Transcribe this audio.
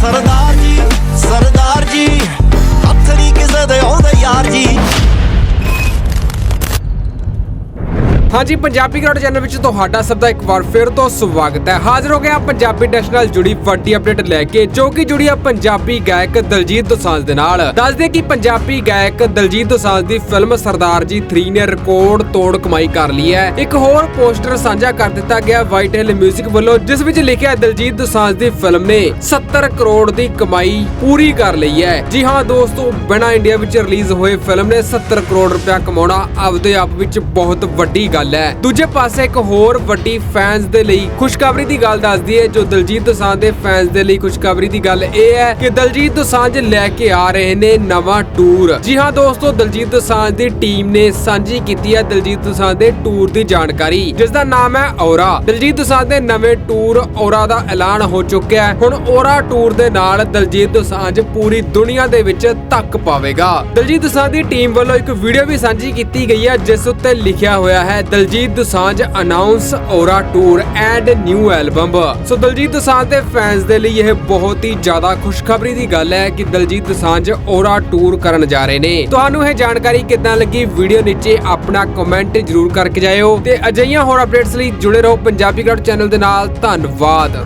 ਸਰਦਾਰ ਹਾਂਜੀ, Punjabi ground channel ਵਿੱਚ ਤੁਹਾਡਾ ਸਭ ਦਾ ਇੱਕ ਵਾਰ ਫਿਰ ਤੋਂ ਸਵਾਗਤ ਹੈ। ਹਾਜ਼ਰ ਹੋ ਗਿਆ ਪੰਜਾਬੀ ਇੰਡਸਟਰੀ ਨਾਲ ਜੁੜੀ ਵੱਡੀ ਅਪਡੇਟ ਲੈ ਕੇ, ਜੋ ਕਿ ਜੁੜੀ ਹੈ ਪੰਜਾਬੀ ਗਾਇਕ ਦਲਜੀਤ ਦੋਸਾਂਝ ਦੇ ਨਾਲ। ਦੱਸਦੇ ਕਿ ਪੰਜਾਬੀ ਗਾਇਕ ਦਲਜੀਤ ਦੋਸਾਂਝ ਦੀ ਫਿਲਮ ਸਰਦਾਰ ਜੀ 3 ਨੇ ਰਿਕਾਰਡ ਤੋੜ ਕਮਾਈ ਕਰ ਲਈ ਹੈ। ਇੱਕ ਹੋਰ ਪੋਸਟਰ ਸਾਂਝਾ ਕਰ ਦਿੱਤਾ ਗਿਆ ਵਾਈਟ ਹਿੱਲ 뮤직 ਵੱਲੋਂ, ਜਿਸ ਵਿੱਚ ਲਿਖਿਆ ਦਲਜੀਤ ਦਿਲਜੀਤ ਦੋਸਾਂਝ ਦੀ ਫਿਲਮ ਨੇ 70 ਕਰੋੜ ਦੀ ਕਮਾਈ ਪੂਰੀ ਕਰ ਲਈ ਹੈ। ਜੀ ਹਾਂ ਦੋਸਤੋ, ਬਿਨਾਂ ਇੰਡੀਆ ਵਿੱਚ ਰਿਲੀਜ਼ ਹੋਏ ਫਿਲਮ ਨੇ 70 ਕਰੋੜ ਰੁਪਇਆ ਕਮਾਉਣਾ ਆਪਦੇ ਆਪ ਵਿੱਚ ਬਹੁਤ ਵੱਡੀ ਗੱਲ ਗੱਲ ਹੈ। ਦੂਜੇ ਪਾਸੇ ਇੱਕ ਹੋਰ ਵੱਡੀ ਫੈਨਸ ਦੇ ਲਈ ਖੁਸ਼ਖਬਰੀ ਦੀ ਗੱਲ ਦੱਸਦੀ ਹੈ, ਜੋ ਦਲਜੀਤ ਦੋਸਾਂਝ ਦੇ ਫੈਨਸ ਦੇ ਲਈ ਖੁਸ਼ਖਬਰੀ ਦੀ ਗੱਲ ਇਹ ਹੈ ਕਿ ਦਲਜੀਤ ਦੋਸਾਂਝ ਲੈ ਕੇ ਆ ਰਹੇ ਨੇ ਨਵਾਂ ਟੂਰ ਜੀ ਹਾਂ ਦੋਸਤੋ, ਦਲਜੀਤ ਦੋਸਾਂਝ ਦੀ ਟੀਮ ਨੇ ਸਾਂਝੀ ਕੀਤੀ ਹੈ ਦਲਜੀਤ ਦੋਸਾਂਝ ਦੇ ਟੂਰ ਦੀ ਜਾਣਕਾਰੀ, ਜਿਸ ਦਾ ਨਾਮ ਹੈ ਔਰਾ ਦਲਜੀਤ ਦੋਸਾਂਝ ਦੇ ਨਵੇਂ ਟੂਰ ਔਰਾ ਦਾ ਐਲਾਨ ਹੋ ਚੁੱਕਿਆ ਹੈ। ਹੁਣ ਔਰਾ ਟੂਰ ਦੇ ਨਾਲ ਦਲਜੀਤ ਦੋਸਾਂਝ ਪੂਰੀ ਦੁਨੀਆ ਦੇ ਵਿੱਚ ਧੱਕ ਪਾਵੇਗਾ। ਦਲਜੀਤ ਦੋਸਾਂਝ ਦੀ ਟੀਮ ਵੱਲੋਂ ਇੱਕ ਵੀਡੀਓ ਵੀ ਸਾਂਝੀ ਕੀਤੀ ਗਈ ਹੈ, ਜਿਸ ਉੱਤੇ ਲਿਖਿਆ ਹੋਇਆ ਹੈ Diljit Dosanjh announce Aura tour and new album so Diljit Dosanjh ਦੇ ਫੈਨਸ ਦੇ ਲਈ ਇਹ ਬਹੁਤ ਹੀ ਜ਼ਿਆਦਾ ਖੁਸ਼ਖਬਰੀ ਦੀ ਗੱਲ ਹੈ ਕਿ ਦਲਜੀਤ ਦੋਸਾਂਝ ਔਰਾ ਟੂਰ ਕਰਨ ਜਾ ਰਹੇ ਨੇ। ਤੁਹਾਨੂੰ ਇਹ ਜਾਣਕਾਰੀ ਕਿੱਦਾਂ ਲੱਗੀ? ਵੀਡੀਓ ਨੀਚੇ ਆਪਣਾ ਕਮੈਂਟ ਜਰੂਰ ਕਰਕੇ ਜਾਇਓ। ਤੇ ਅਜਿਹੀਆਂ ਹੋਰ ਅਪਡੇਟਸ ਲਈ ਜੁੜੇ ਰਹੋ ਪੰਜਾਬੀ ਗਰਾਊਂਡ ਚੈਨਲ ਦੇ ਨਾਲ। ਧੰਨਵਾਦ।